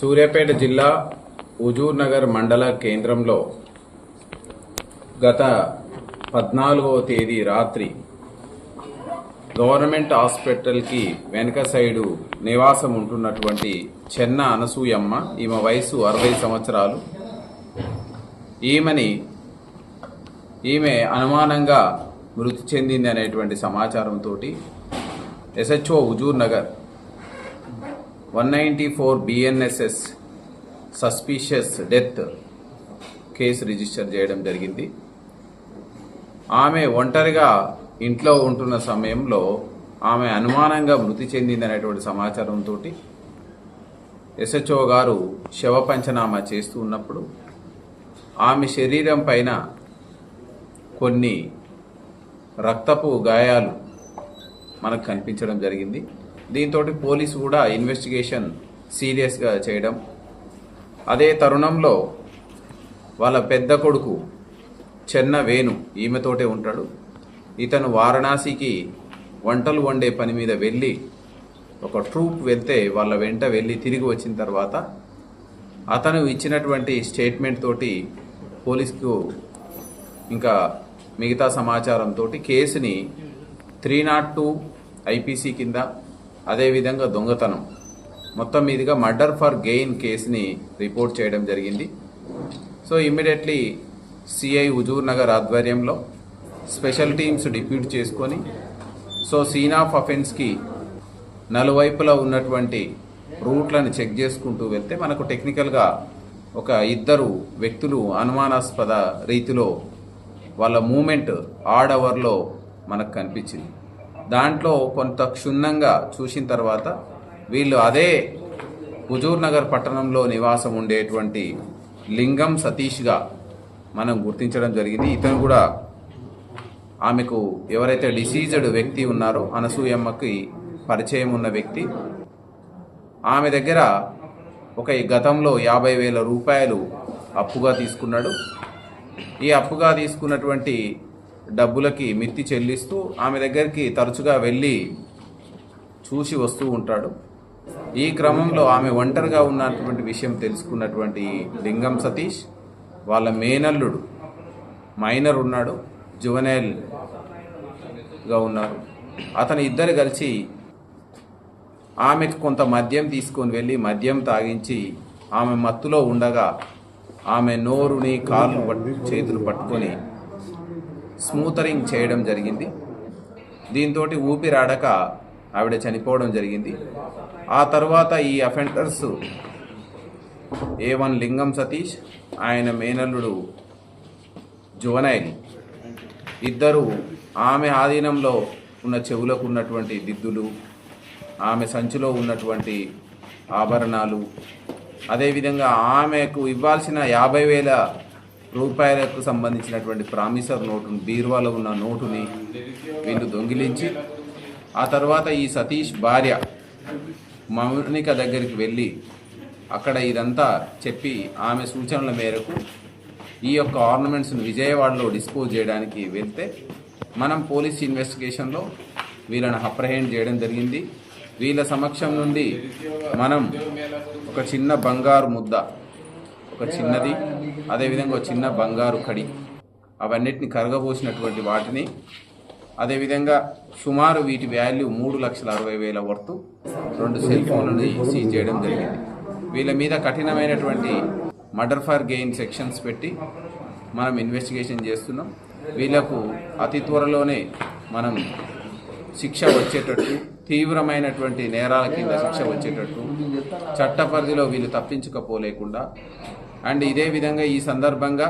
సూర్యాపేట జిల్లా హుజూర్ నగర్ మండల కేంద్రంలో గత పద్నాలుగవ తేదీ రాత్రి గవర్నమెంట్ హాస్పిటల్కి వెనక సైడు నివాసం ఉంటున్నటువంటి చెన్న అనసూయమ్మ ఈమె వయసు అరవై సంవత్సరాలు. ఈమెని ఈమె అనుమానంగా మృతి చెందింది అనేటువంటి సమాచారంతో SHO Huzur Nagar one ninety four BNSS suspicious death case register చేయడం జరిగింది. ఆమె ఒంటరిగా ఇంట్లో ఉంటున్న సమయంలో ఆమె అనుమానంగా మృతి చెందింది అనేటువంటి సమాచారంతో ఎస్హెచ్ఓ గారు శవ పంచనామా చేస్తూ ఉన్నప్పుడు ఆమె శరీరం పైన కొన్ని రక్తపు గాయాలు మనకు కనిపించడం జరిగింది. దీంతో పోలీసు కూడా ఇన్వెస్టిగేషన్ సీరియస్గా చేయడం. అదే తరుణంలో వాళ్ళ పెద్ద కొడుకు చెన్న వేణు ఈమెతోటే ఉంటాడు. ఇతను వారణాసికి వంటలు వండే పని మీద వెళ్ళి ఒక ట్రూప్ వెళ్తే వాళ్ళ వెంట వెళ్ళి తిరిగి వచ్చిన తర్వాత అతను ఇచ్చినటువంటి స్టేట్మెంట్ తోటి పోలీసుకు ఇంకా మిగతా సమాచారంతో కేసుని త్రీ నాట్ టూ ఐపీసీ కింద అదేవిధంగా దొంగతనం. మొత్తం మీదుగా మర్డర్ ఫర్ గెయిన్ కేసుని రిపోర్ట్ చేయడం జరిగింది. So immediately CI Huzur Nagar ఆధ్వర్యంలో స్పెషల్ టీమ్స్ డిప్యూట్ చేసుకొని సో సీన్ ఆఫ్ అఫెన్స్కి నలువైపులా ఉన్నటువంటి రూట్లను చెక్ చేసుకుంటూ వెళ్తే మనకు టెక్నికల్గా ఒక ఇద్దరు వ్యక్తులు అనుమానాస్పద రీతిలో వాళ్ళ మూమెంట్ ఆడ్ అవర్లో మనకు కనిపించింది. దాంట్లో కొంత క్షుణ్ణంగా చూసిన తర్వాత వీళ్ళు అదే హుజూర్ నగర్ పట్టణంలో నివాసం ఉండేటువంటి లింగం సతీష్గా మనం గుర్తించడం జరిగింది. ఇతను కూడా ఆమెకు ఎవరైతే డిసీజ్డ్ వ్యక్తి ఉన్నారో అనసూయమ్మకి పరిచయం ఉన్న వ్యక్తి. ఆమె దగ్గర ఒక గతంలో యాభై వేల రూపాయలు అప్పుగా తీసుకున్నాడు. ఈ అప్పుగా తీసుకున్నటువంటి డబ్బులకి మిత్తి చెల్లిస్తూ ఆమె దగ్గరికి తరచుగా వెళ్ళి చూసి వస్తూ ఉంటాడు. ఈ క్రమంలో ఆమె ఒంటరిగా ఉన్నటువంటి విషయం తెలుసుకున్నటువంటి లింగం సతీష్ వాళ్ళ మేనల్లుడు మైనర్ ఉన్నాడు జువనైల్గా ఉన్నారు. అతను ఇద్దరు కలిసి ఆమెకు కొంత మద్యం తీసుకొని వెళ్ళి మద్యం తాగించి ఆమె మత్తులో ఉండగా ఆమె నోరుని కాళ్ళు పట్టు చేతులు పట్టుకొని స్మూతరింగ్ చేయడం జరిగింది. దీంతో ఊపిరాడక ఆవిడ చనిపోవడం జరిగింది. ఆ తర్వాత ఈ offenders A one Lingam Satish ఆయన మేనల్లుడు జువనైల్ ఇద్దరు ఆమె ఆధీనంలో ఉన్న చెవులకు ఉన్నటువంటి దిద్దులు ఆమె సంచిలో ఉన్నటువంటి ఆభరణాలు అదేవిధంగా ఆమెకు ఇవ్వాల్సిన యాభై వేల రూపాయలకు సంబంధించినటువంటి ప్రామిసర్ నోటును బీరువాలో ఉన్న నోటుని వీళ్ళు దొంగిలించి ఆ తర్వాత ఈ సతీష్ భార్య మౌనిక దగ్గరికి వెళ్ళి అక్కడ ఇదంతా చెప్పి ఆమె సూచనల మేరకు ఈ యొక్క ఆర్నమెంట్స్ను విజయవాడలో డిస్పోజ్ చేయడానికి వెళ్తే మనం పోలీస్ ఇన్వెస్టిగేషన్లో వీళ్ళని అప్రహెండ్ చేయడం జరిగింది. వీళ్ళ సమక్షం నుండి మనం ఒక చిన్న బంగారు ముద్ద ఒక చిన్నది అదేవిధంగా ఒక చిన్న బంగారు కడి. అవన్నిటిని కరగబోసినటువంటి వాటిని అదేవిధంగా సుమారు వీటి వాల్యూ మూడు లక్షల అరవై వేల వర్తు రెండు సెల్ ఫోన్లను సీజ్ చేయడం జరిగింది. వీళ్ళ మీద కఠినమైనటువంటి మర్డర్ ఫర్ గెయిన్ సెక్షన్స్ పెట్టి మనం ఇన్వెస్టిగేషన్ చేస్తున్నాం. వీళ్ళకు అతి త్వరలోనే మనం శిక్ష వచ్చేటట్టు తీవ్రమైనటువంటి నేరాల కింద శిక్ష వచ్చేటట్టు చట్ట పరిధిలో వీళ్ళు తప్పించుకపోలేకుండా అండ్ ఇదే విధంగా ఈ సందర్భంగా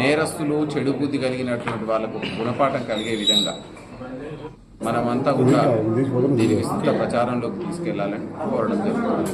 నేరస్తులు చెడు బుద్ధి కలిగినటువంటి వాళ్ళకు గుణపాఠం కలిగే విధంగా మనమంతా కూడా దీని విస్తృత ప్రచారంలోకి తీసుకెళ్ళాలని కోరడం జరుగుతుంది.